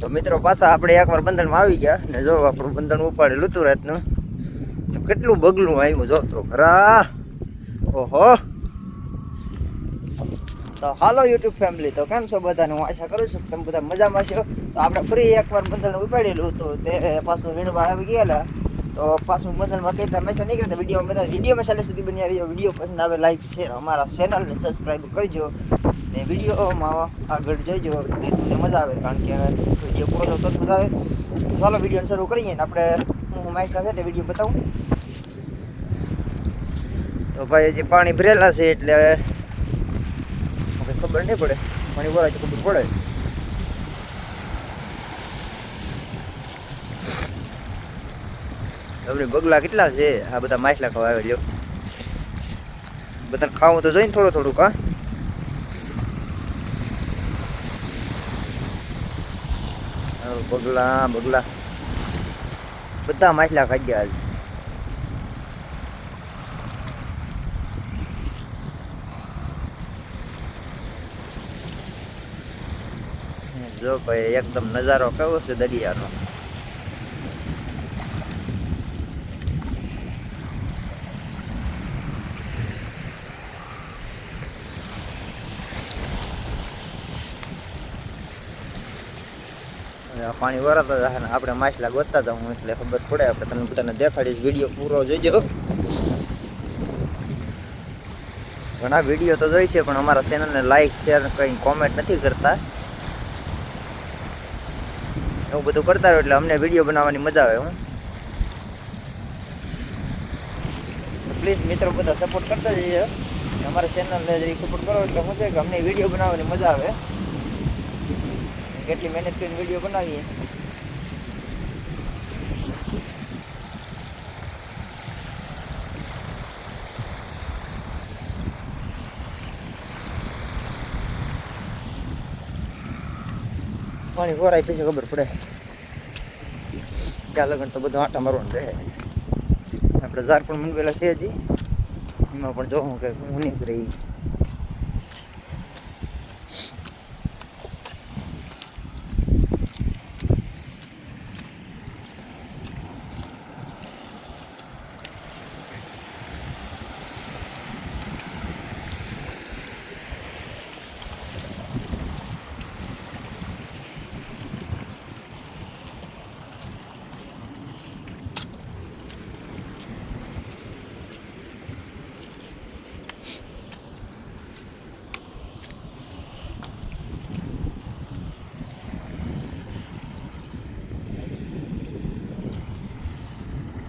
તો મિત્રો પાછા આપણે એકવાર બંધનમાં આવી ગયા ને જો આપણું બંધન ઉપાડેલું હતું રાતનું, તો કેટલું બગલું આવ્યું જો તો ખરા ઓહો. તો હાલો યુટ્યુબ ફેમિલી, તો કેમ છો બધાને? હું આશા કરું છું તમે બધા મજામાં છો. તો આપણે ફરી એકવાર બંધન ઉપાડેલું હતું, તે પાછું વીણવા આવી ગયેલા. તો પાછું બંધનમાં કઈ હંમેશા નહીં કરતા વીડિયો બધા વિડીયોમાં મસાલે સુધી બની રહ્યો વીડિયો પસંદ આવે લાઈક શેર અમારા ચેનલને સબસ્ક્રાઈબ કરજો. ને વિડીયોમાં આગળ જોઈજો એટલે તમને મજા આવે. કારણ કે વીડિયો પૂરો થતો જ મજા આવે. ચાલો વીડિયો શરૂ કરીએ ને આપણે હું માઇક છે તે વીડિયો બતાવું. તો ભાઈ હજી પાણી ભરેલા છે એટલે હવે ખબર નહીં પડે. પાણી ભરાય તો ખબર પડે. આપણે બગલા કેટલા છે? આ બધા માછલા ખાવા આવે લ્યો. બધાને ખાવું તો જોઈને થોડું થોડુંક, હા. બગલા બગલા બધા માછલા ખાઈ ગયા છે જો ભાઈ એકદમ નજારો કેવો છે દરિયાનો. પાણી વરાતા જશે ને આપણે માછલા ગોતતા જવું એટલે ખબર પડે. આપણે તમને બધાને દેખાડીશ વીડિયો પૂરો જોઈજો ઘણા વીડિયો તો જોઈ છે, પણ અમારા ચેનલને લાઈક શેર કંઈ કોમેન્ટ નથી કરતા. એવું બધું કરતા રહ્યો એટલે અમને વીડિયો બનાવવાની મજા આવે હું. પ્લીઝ મિત્રો બધા સપોર્ટ કરતા જઈએ. અમારા ચેનલને જરીક સપોર્ટ કરો એટલે હું છે કે અમને વીડિયો બનાવવાની મજા આવે. કેટલી મહેનત કરીને વીડિયો બનાવીએ. પાણી ખોરાય પછી ખબર પડે. લગન તો બધો આટા મારવાનું રહે. આપણે ઝાર પણ મનવેલા છે હજી. એમાં પણ જોવું કે હું નીકળી